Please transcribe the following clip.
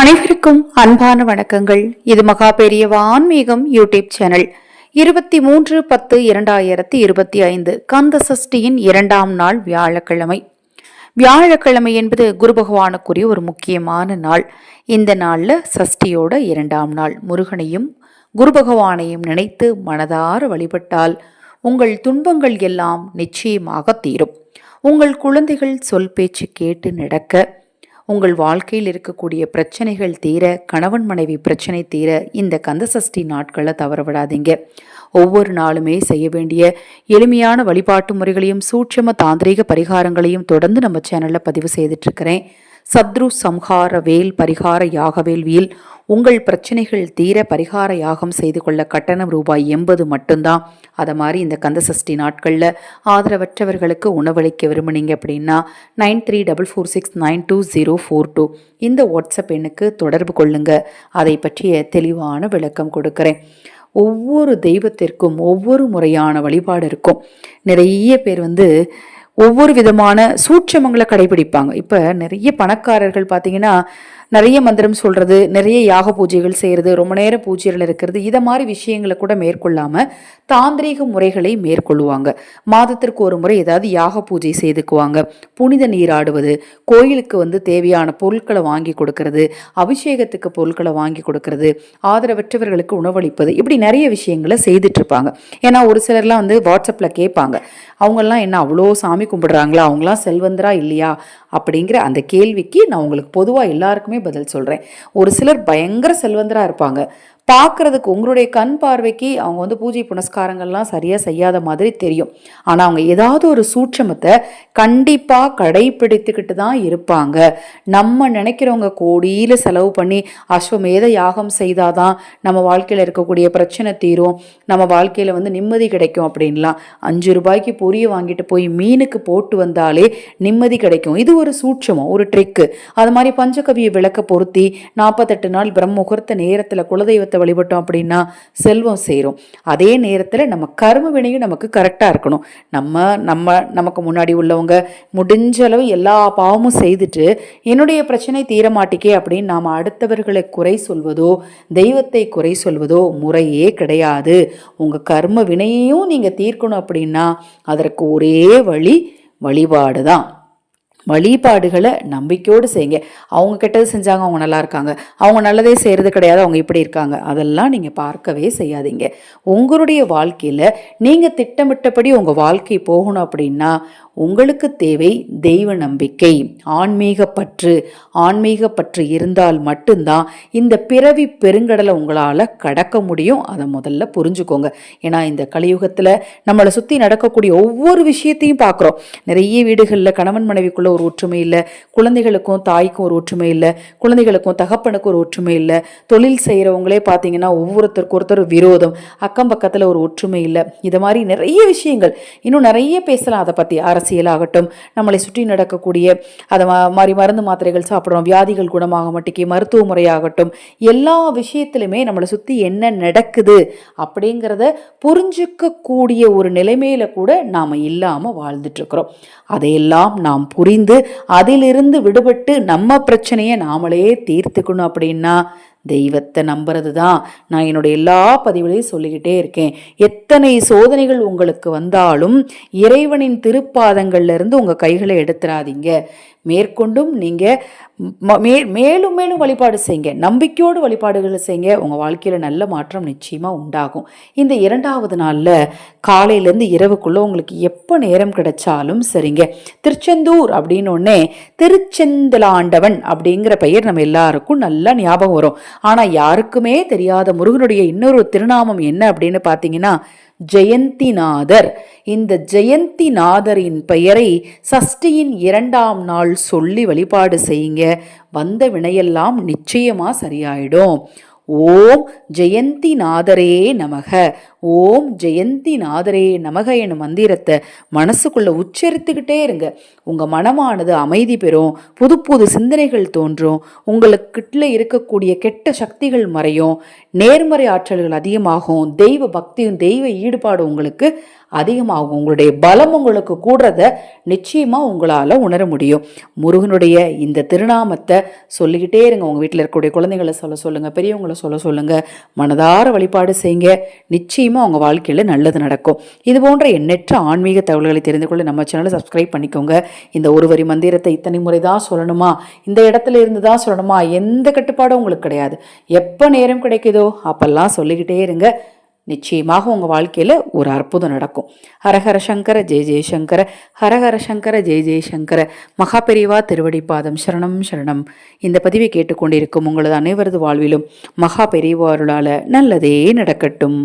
அனைவருக்கும் அன்பான வணக்கங்கள். இது மகா பெரியவ ஆன்மீகம் யூடியூப் சேனல். இருபத்தி மூன்று பத்து இரண்டாயிரத்தி இருபத்தி ஐந்து கந்த சஷ்டியின் இரண்டாம் நாள் வியாழக்கிழமை. வியாழக்கிழமை என்பது குரு பகவானுக்குரிய ஒரு முக்கியமான நாள். இந்த நாளில் சஷ்டியோட இரண்டாம் நாள். முருகனையும் குரு பகவானையும் நினைத்து மனதார வழிபட்டால் உங்கள் துன்பங்கள் எல்லாம் நிச்சயமாக தீரும். உங்கள் குழந்தைகள் சொல் பேச்சு கேட்டு நடக்க உங்கள் வாழ்க்கையில் இருக்கக்கூடிய பிரச்சனைகள் தீர கணவன் மனைவி பிரச்சனை தீர இந்த கந்தசஷ்டி நாட்களை தவற விடாதீங்க. ஒவ்வொரு நாளுமே செய்ய வேண்டிய எளிமையான வழிபாட்டு முறைகளையும் சூட்சம தாந்திரீக பரிகாரங்களையும் தொடர்ந்து நம்ம சேனலில் பதிவு செய்துட்டு இருக்கிறேன். சத்ரு சம்ஹார வேல் பரிகார யாக வேள்வியில் உங்கள் பிரச்சனைகள் தீர பரிகார யாகம் செய்து கொள்ள கட்டணம் ரூபாய் எண்பது மட்டும்தான். அதை மாதிரி இந்த கந்தசஷ்டி நாட்களில் ஆதரவற்றவர்களுக்கு உணவளிக்க விரும்புனீங்க அப்படின்னா nine three double four six nine two zero four two. இந்த வாட்ஸ்அப் எண்ணுக்கு தொடர்பு கொள்ளுங்க. அதை பற்றிய தெளிவான விளக்கம் கொடுக்குறேன். ஒவ்வொரு தெய்வத்திற்கும் ஒவ்வொரு முறையான வழிபாடு இருக்கும். நிறைய பேர் வந்து ஒவ்வொரு விதமான சூட்சமங்களை கடைபிடிப்பாங்க. இப்போ நிறைய பணக்காரர்கள் பார்த்தீங்கன்னா நிறைய மந்திரம் சொல்கிறது நிறைய யாக பூஜைகள் செய்யறது ரொம்ப நேரம் பூஜைகள் இருக்கிறது இதை மாதிரி விஷயங்களை கூட மேற்கொள்ளாமல் தாந்திரீக முறைகளை மேற்கொள்ளுவாங்க. மாதத்திற்கு ஒரு முறை ஏதாவது யாக பூஜை செய்துக்குவாங்க. புனித நீராடுவது கோயிலுக்கு வந்து தேவையான பொருட்களை வாங்கி கொடுக்கறது அபிஷேகத்துக்கு பொருட்களை வாங்கி கொடுக்கறது ஆதரவற்றவர்களுக்கு உணவளிப்பது இப்படி நிறைய விஷயங்களை செய்துட்டு இருப்பாங்க. ஏன்னா ஒரு சிலர்லாம் வந்து வாட்ஸ்அப்பில் கேட்பாங்க. அவங்கெல்லாம் என்ன அவ்வளோ சாமி கும்பிடுறாங்களா? அவங்களாம் செல்வந்தரா இல்லையா? அப்படிங்கிற அந்த கேள்விக்கு நான் உங்களுக்கு பொதுவாக எல்லாருக்குமே பதில் சொல்கிறேன் ஒரு சிலர் பயங்கர செல்வந்தராக இருப்பாங்க. பார்க்குறதுக்கு உங்களுடைய கண் பார்வைக்கு அவங்க வந்து பூஜை புனஸ்காரங்கள்லாம் சரியாக செய்யாத மாதிரி தெரியும். ஆனால் அவங்க ஏதாவது ஒரு சூட்சமத்தை கண்டிப்பாக கடைபிடித்துக்கிட்டு தான் இருப்பாங்க. நம்ம நினைக்கிறவங்க கோடியில் செலவு பண்ணி அஸ்வமேத யாகம் செய்தாதான் நம்ம வாழ்க்கையில் இருக்கக்கூடிய பிரச்சனை தீரும். நம்ம வாழ்க்கையில் வந்து நிம்மதி கிடைக்கும் அப்படின்லாம். அஞ்சு ரூபாய்க்கு பொரிய வாங்கிட்டு போய் மீனுக்கு போட்டு வந்தாலே நிம்மதி கிடைக்கும். இது ஒரு சூட்சமம் ஒரு ட்ரிக்கு அது மாதிரி பஞ்சகவிய விளக்க பொருத்தி நாற்பத்தெட்டு நாள் பிரம்ம முகூர்த்த நேரத்தில் குலதெய்வத்தை வழிபட்டோம் அப்படின்னா செல்வம் சேரும். அதே நேரத்தில் நம்ம கர்ம வினையும் நமக்கு கரெக்டாக இருக்கணும். நம்ம நம்ம நமக்கு முன்னாடி உள்ளவங்க முடிஞ்ச அளவு எல்லா பாவமும் செய்துட்டு என்னுடைய பிரச்சனை தீரமாட்டிக்கே அப்படின்னு நாம் அடுத்தவர்களை குறை சொல்வதோ தெய்வத்தை குறை சொல்வதோ முறையே கிடையாது. உங்கள் கர்ம வினையையும் நீங்கள் தீர்க்கணும் அப்படின்னா அதற்கு ஒரே வழி வழிபாடு தான் வழிபாடுகளை நம்பிக்கையோடு செய்யுங்க. அவங்க கெட்டது செஞ்சாங்க அவங்க நல்லா இருக்காங்க. அவங்க நல்லதே செய்கிறது கிடையாது அவங்க இப்படி இருக்காங்க. அதெல்லாம் நீங்கள் பார்க்கவே செய்யாதீங்க. உங்களுடைய வாழ்க்கையில் நீங்கள் திட்டமிட்டபடி உங்கள் வாழ்க்கை போகணும் அப்படின்னா உங்களுக்கு தேவை தெய்வ நம்பிக்கை. ஆன்மீக பற்று ஆன்மீக பற்று இருந்தால் மட்டும்தான் இந்த பிறவி பெருங்கடலை உங்களால் கடக்க முடியும். அதை முதல்ல புரிஞ்சுக்கோங்க. ஏன்னா இந்த கலியுகத்தில் நம்மளை சுற்றி நடக்கக்கூடிய ஒவ்வொரு விஷயத்தையும் பார்க்குறோம். நிறைய வீடுகளில் கணவன் மனைவிக்குள்ள ஒரு ஒற்றுமை இல்லை குழந்தைகளுக்கும் தாய்க்கும் ஒரு ஒற்றுமை இல்லை குழந்தைகளுக்கும் தகப்பனுக்கும் ஒரு ஒற்றுமை இல்லை. தொழில் செய்கிறவங்களே பார்த்தீங்கன்னா ஒவ்வொருத்தருக்கு ஒருத்தர் விரோதம் அக்கம் பக்கத்தில் ஒரு ஒற்றுமை இல்லை. இது மாதிரி நிறைய விஷயங்கள். இன்னும் நிறைய பேசலாம் அதை பற்றி அரசியலாகட்டும் நம்மளை சுற்றி நடக்கக்கூடிய அதை மாதிரி மருந்து மாத்திரைகள் சாப்பிட்றோம் வியாதிகள் குணமாக மட்டுக்கே மருத்துவ முறையாகட்டும் எல்லா விஷயத்திலுமே நம்மளை சுற்றி என்ன நடக்குது அப்படிங்கிறத புரிஞ்சுக்கக்கூடிய ஒரு நிலைமையில கூட நாம் இல்லாமல் வாழ்ந்துட்டுருக்குறோம். அதையெல்லாம் நாம் புரிந்து அதிலிருந்து விடுபட்டு நம்ம பிரச்சனையை நாமளே தீர்த்துக்கணும் அப்படின்னா தெய்வத்தை நம்புறது தான் நான் என்னுடைய எல்லா பதிவுலையும் சொல்லிக்கிட்டே இருக்கேன். எத்தனை சோதனைகள் உங்களுக்கு வந்தாலும் இறைவனின் திருப்பாதங்கள்ல இருந்து கைகளை எடுத்துடாதீங்க மேற்கொண்டும் நீங்கள் ம- மே மேலும் மேலும் வழிபாடு செய்யுங்க நம்பிக்கையோடு வழிபாடுகளை செய்யுங்க உங்கள் வாழ்க்கையில் நல்ல மாற்றம் நிச்சயமாக உண்டாகும். இந்த இரண்டாவது நாளில் காலையிலேருந்து இரவுக்குள்ளே உங்களுக்கு எப்போ நேரம் கிடைச்சாலும் சரிங்க. திருச்செந்தூர் அப்படின்னு ஒன்னே திருச்செந்தலாண்டவன் அப்படிங்கிற பெயர் நம்ம எல்லாருக்கும் நல்லா ஞாபகம் வரும். ஆனா யாருக்குமே தெரியாத முருகனுடைய இன்னொரு திருநாமம் என்ன அப்படின்னு பார்த்தீங்கன்னா ஜெயந்திநாதர். இந்த ஜெயந்திநாதரின் பெயரை சஷ்டியின் இரண்டாம் நாள் சொல்லி வழிபாடு செய்யுங்க. வந்த வினையெல்லாம் நிச்சயமா சரியாயிடும். ஓம் ஜெயந்திநாதரே நமக. ஓம் ஜெயந்திநாதரே நமக எனும் மந்திரத்தை மனசுக்குள்ள உச்சரித்துக்கிட்டே இருங்க. உங்க மனமானது அமைதி பெறும். புது புது சிந்தனைகள் தோன்றும். உங்களுக்கிட்ட இருக்கக்கூடிய கெட்ட சக்திகள் மறையும். நேர்மறை ஆற்றல்கள் அதிகமாகும். தெய்வ பக்தியும் தெய்வ ஈடுபாடு உங்களுக்கு அதிகமாகும். உங்களுடைய பலம் உங்களுக்கு கூடுறத நிச்சயமாக உங்களால் உணர முடியும். முருகனுடைய இந்த திருநாமத்தை சொல்லிக்கிட்டே இருங்க. உங்கள் வீட்டில் இருக்கக்கூடிய குழந்தைங்களை சொல்ல சொல்லுங்கள் பெரியவங்களை சொல்ல சொல்லுங்கள் மனதார வழிபாடு செய்யுங்க. நிச்சயமாக உங்கள் வாழ்க்கையில் நல்லது நடக்கும். இது போன்ற எண்ணற்ற ஆன்மீக தகவல்களை தெரிந்து கொள்ள நம்ம சேனலை சப்ஸ்கிரைப் பண்ணிக்கோங்க. இந்த ஒரு வரி மந்திரத்தை இத்தனை முறை தான் சொல்லணுமா? இந்த இடத்துல இருந்து தான் சொல்லணுமா? எந்த கட்டுப்பாடும் உங்களுக்கு கிடையாது. எப்போ நேரம் கிடைக்குதோ அப்பெல்லாம் சொல்லிக்கிட்டே இருங்க. நிச்சயமாக உங்கள் வாழ்க்கையில் ஒரு அற்புதம் நடக்கும். ஹரஹர சங்கர ஜெய ஜெயசங்கர ஹரஹர சங்கர ஜெய ஜெயசங்கர மகா பெரிவா சரணம் சரணம். இந்த பதிவை கேட்டுக்கொண்டிருக்கும் உங்களது அனைவரது வாழ்விலும் மகா அருளால நல்லதே நடக்கட்டும்.